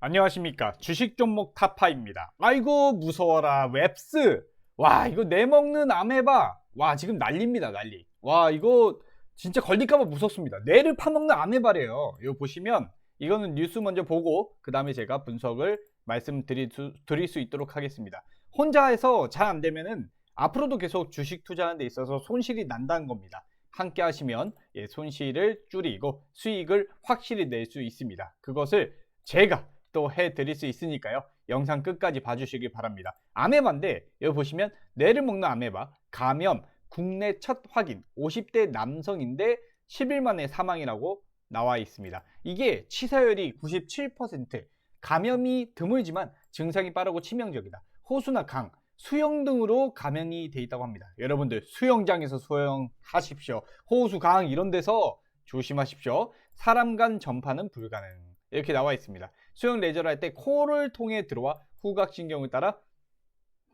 안녕하십니까. 주식 종목 타파입니다. 아이고 무서워라. 웹스. 와 이거 내먹는 아메바. 와 지금 난립니다 난리. 와 이거 진짜 걸릴까봐 무섭습니다. 뇌를 파먹는 아메바래요. 이거 보시면 이거는 뉴스 먼저 보고 그 다음에 제가 분석을 말씀드릴 수, 드릴 수 있도록 하겠습니다. 혼자 해서 잘 안되면은 앞으로도 계속 주식 투자하는 데 있어서 손실이 난다는 겁니다. 함께 하시면 예, 손실을 줄이고 수익을 확실히 낼 수 있습니다. 그것을 제가 또 해드릴 수 있으니까요. 영상 끝까지 봐주시길 바랍니다. 아메바인데 여기 보시면 뇌를 먹는 아메바 감염 국내 첫 확인 50대 남성인데 10일 만에 사망이라고 나와 있습니다. 이게 치사율이 97% 감염이 드물지만 증상이 빠르고 치명적이다. 호수나 강, 수영 등으로 감염이 돼 있다고 합니다. 여러분들 수영장에서 수영하십시오. 호수, 강 이런 데서 조심하십시오. 사람 간 전파는 불가능. 이렇게 나와 있습니다. 수영 레저를 할 때 코를 통해 들어와 후각신경을 따라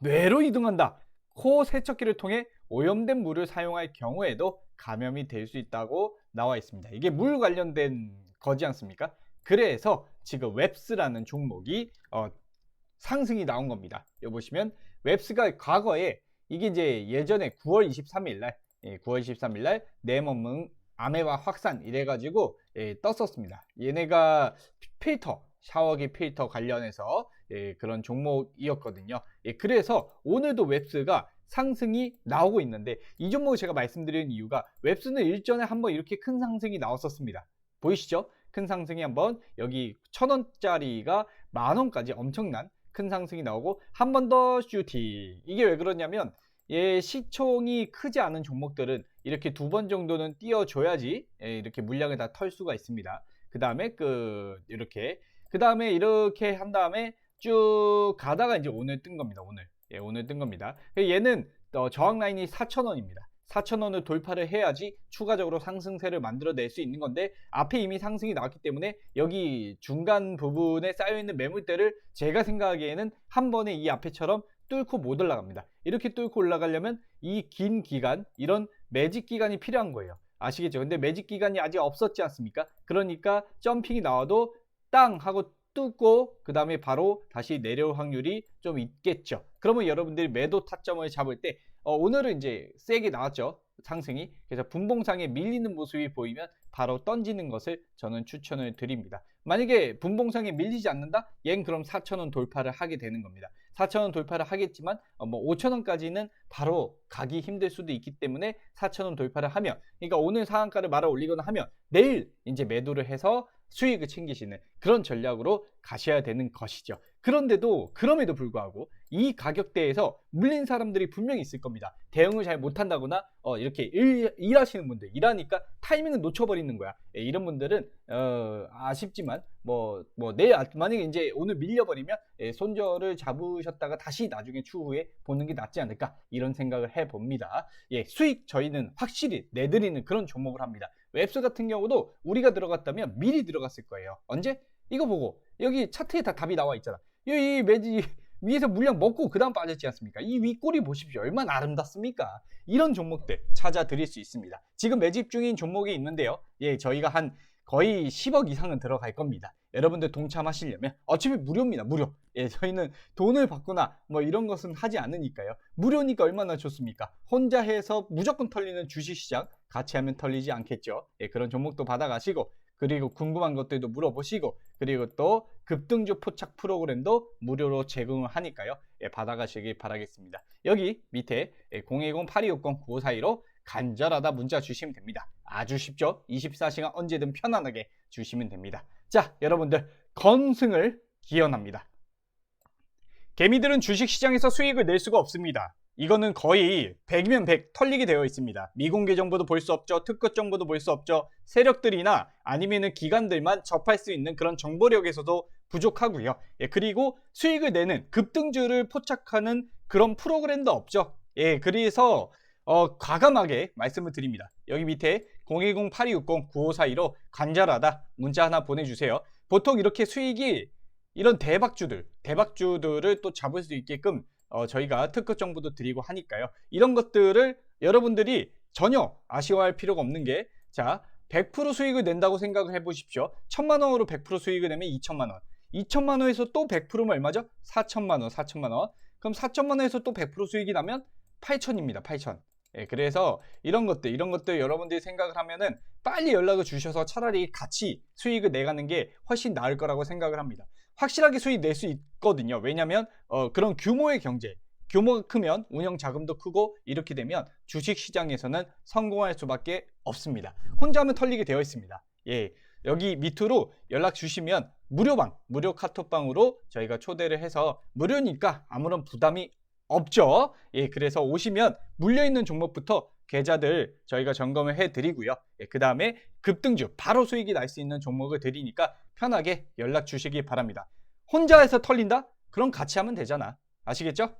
뇌로 이동한다. 코 세척기를 통해 오염된 물을 사용할 경우에도 감염이 될 수 있다고 나와 있습니다. 이게 물 관련된 거지 않습니까? 그래서 지금 웹스라는 종목이 어, 상승이 나온 겁니다. 여기 보시면 웹스가 과거에 이게 이제 예전에 9월 23일 날 예, 9월 23일 날 내몸은 아메바 확산 이래가지고 예, 떴었습니다. 얘네가 필터 샤워기 필터 관련해서 예, 그런 종목이었거든요. 예, 그래서 오늘도 웹스가 상승이 나오고 있는데 이 종목을 제가 말씀드리는 이유가 웹스는 일전에 한번 이렇게 큰 상승이 나왔었습니다. 보이시죠? 큰 상승이 한번 여기 천 원짜리가 만 원까지 엄청난 큰 상승이 나오고 한 번 더 슈팅 이게 왜 그러냐면 예, 시총이 크지 않은 종목들은 이렇게 두 번 정도는 띄워줘야지 예, 이렇게 물량을 다 털 수가 있습니다. 그 다음에 그 이렇게 그 다음에 이렇게 한 다음에 쭉 가다가 이제 오늘 뜬 겁니다. 오늘 예, 오늘 뜬 겁니다. 얘는 어, 저항 라인이 4,000원입니다. 4,000원을 돌파를 해야지 추가적으로 상승세를 만들어낼 수 있는 건데 앞에 이미 상승이 나왔기 때문에 여기 중간 부분에 쌓여있는 매물대를 제가 생각하기에는 한 번에 이 앞에처럼 뚫고 못 올라갑니다. 이렇게 뚫고 올라가려면 이 긴 기간, 이런 매직 기간이 필요한 거예요. 아시겠죠? 근데 매직 기간이 아직 없었지 않습니까? 그러니까 점핑이 나와도 땅 하고 뚫고 그 다음에 바로 다시 내려올 확률이 좀 있겠죠. 그러면 여러분들이 매도 타점을 잡을 때 어, 오늘은 이제 세게 나왔죠. 상승이. 그래서 분봉상에 밀리는 모습이 보이면 바로 던지는 것을 저는 추천을 드립니다. 만약에 분봉상에 밀리지 않는다? 얜 그럼 4,000원 돌파를 하게 되는 겁니다. 4,000원 돌파를 하겠지만 어, 뭐 5,000원까지는 바로 가기 힘들 수도 있기 때문에 4,000원 돌파를 하면 그러니까 오늘 상한가를 말아 올리거나 하면 내일 이제 매도를 해서 수익을 챙기시는 그런 전략으로 가셔야 되는 것이죠. 그런데도 그럼에도 불구하고 이 가격대에서 물린 사람들이 분명히 있을 겁니다. 대응을 잘 못한다거나 어, 이렇게 일, 일하시는 분들 일하니까 타이밍을 놓쳐버리는 거야. 예, 이런 분들은 어, 아쉽지만 뭐 뭐 내일 아, 만약에 이제 오늘 밀려버리면 예, 손절을 잡으셨다가 다시 나중에 추후에 보는 게 낫지 않을까 이런 생각을 해봅니다. 예, 수익 저희는 확실히 내드리는 그런 종목을 합니다. 웹스 같은 경우도 우리가 들어갔다면 미리 들어갔을 거예요. 언제? 이거 보고 여기 차트에 다 답이 나와 있잖아. 이 매지 위에서 물량 먹고 그 다음 빠졌지 않습니까? 이 윗꼬리 보십시오. 얼마나 아름답습니까? 이런 종목들 찾아 드릴 수 있습니다. 지금 매집 중인 종목이 있는데요. 예, 저희가 한 거의 10억 이상은 들어갈 겁니다. 여러분들 동참하시려면 어차피 무료입니다. 무료. 예, 저희는 돈을 받거나 뭐 이런 것은 하지 않으니까요. 무료니까 얼마나 좋습니까? 혼자 해서 무조건 털리는 주식시장 같이 하면 털리지 않겠죠. 예, 그런 종목도 받아가시고 그리고 궁금한 것들도 물어보시고 그리고 또 급등주 포착 프로그램도 무료로 제공을 하니까요. 예, 받아가시길 바라겠습니다. 여기 밑에 010-8260-9542로 간절하다 문자 주시면 됩니다. 아주 쉽죠? 24시간 언제든 편안하게 주시면 됩니다. 자, 여러분들 건승을 기원합니다. 개미들은 주식시장에서 수익을 낼 수가 없습니다. 이거는 거의 100이면 100 털리게 되어 있습니다. 미공개 정보도 볼 수 없죠. 특급 정보도 볼 수 없죠. 세력들이나 아니면은 기관들만 접할 수 있는 그런 정보력에서도 부족하고요. 예, 그리고 수익을 내는 급등주를 포착하는 그런 프로그램도 없죠. 예, 그래서 어, 과감하게 말씀을 드립니다. 여기 밑에 010-8260-9542로 간절하다 문자 하나 보내주세요. 보통 이렇게 수익이 이런 대박주들, 대박주들을 또 잡을 수 있게끔 어, 저희가 특급 정보도 드리고 하니까요. 이런 것들을 여러분들이 전혀 아쉬워할 필요가 없는 게 자, 100% 수익을 낸다고 생각을 해 보십시오. 천만 원으로 100% 수익을 내면 2천만 원. 2천만 원에서 또 100%면 얼마죠? 4천만 원, 4천만 원. 그럼 4천만 원에서 또 100% 수익이 나면 8천입니다. 8천. 예, 그래서 이런 것들, 이런 것들 여러분들이 생각을 하면은 빨리 연락을 주셔서 차라리 같이 수익을 내가는 게 훨씬 나을 거라고 생각을 합니다. 확실하게 수익 낼 수 있거든요. 왜냐면 어, 그런 규모의 경제, 규모가 크면 운영 자금도 크고 이렇게 되면 주식 시장에서는 성공할 수밖에 없습니다. 혼자 하면 털리게 되어 있습니다. 예. 여기 밑으로 연락 주시면 무료방, 무료 카톡방으로 저희가 초대를 해서 무료니까 아무런 부담이 없죠. 예, 그래서 오시면 물려있는 종목부터 계좌들 저희가 점검을 해드리고요. 예, 그 다음에 급등주, 바로 수익이 날 수 있는 종목을 드리니까 편하게 연락 주시기 바랍니다. 혼자 해서 털린다? 그럼 같이 하면 되잖아. 아시겠죠?